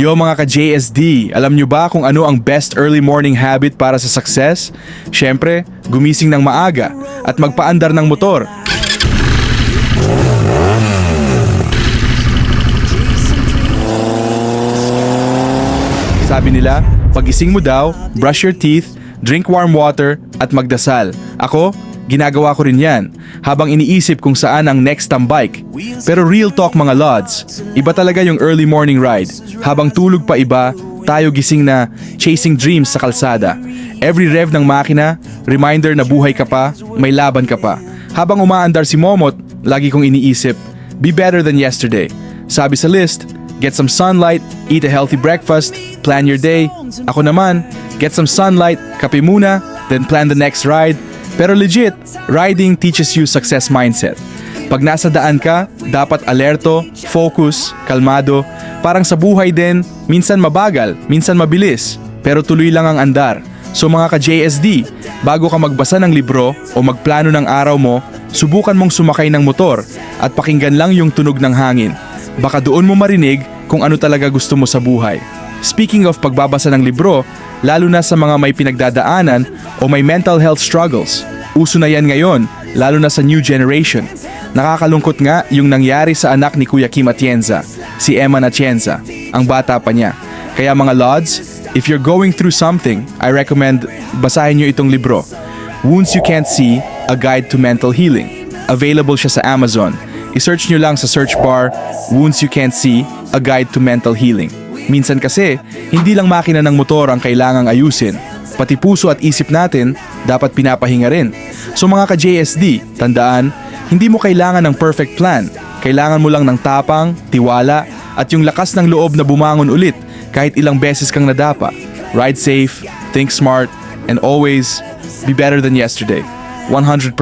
Yo mga ka-JSD, alam nyo ba kung ano ang best early morning habit para sa success? Siyempre, gumising ng maaga at magpaandar ng motor. Sabi nila, pagising mo daw, brush your teeth, drink warm water, at magdasal. Ako, ginagawa ko rin yan, habang iniisip kung saan ang next tambike. Pero real talk mga lods, iba talaga yung early morning ride. Habang tulog pa iba, tayo gising na chasing dreams sa kalsada. Every rev ng makina, reminder na buhay ka pa, may laban ka pa. Habang umaandar si Momot, lagi kong iniisip, be better than yesterday. Sabi sa list, Get some sunlight, eat a healthy breakfast, plan your day. Ako naman, get some sunlight, kape muna, then plan the next ride. Pero legit, riding teaches you success mindset. Pag nasa daan ka, dapat alerto, focus, kalmado. Parang sa buhay din, minsan mabagal, minsan mabilis. Pero tuloy lang ang andar. So mga ka-JSD, bago ka magbasa ng libro o magplano ng araw mo, subukan mong sumakay ng motor at pakinggan lang yung tunog ng hangin. Baka doon mo marinig kung ano talaga gusto mo sa buhay. Speaking of pagbabasa ng libro, lalo na sa mga may pinagdadaanan o may mental health struggles. Uso na yan ngayon, lalo na sa new generation. Nakakalungkot nga yung nangyari sa anak ni Kuya Kim Atienza, si Emma Atienza, ang bata pa niya. Kaya mga Lods, if you're going through something, I recommend basahin nyo itong libro. Wounds You Can't See, A Guide to Mental Healing. Available siya sa Amazon. I-search nyo lang sa search bar, Wounds You Can't See, A Guide to Mental Healing. Minsan kasi, hindi lang makina ng motor ang kailangang ayusin. Pati puso at isip natin, dapat pinapahinga rin. So mga ka-JSD, tandaan, hindi mo kailangan ng perfect plan. Kailangan mo lang ng tapang, tiwala, at yung lakas ng loob na bumangon ulit kahit ilang beses kang nadapa. Ride safe, think smart, and always be better than yesterday. 100%.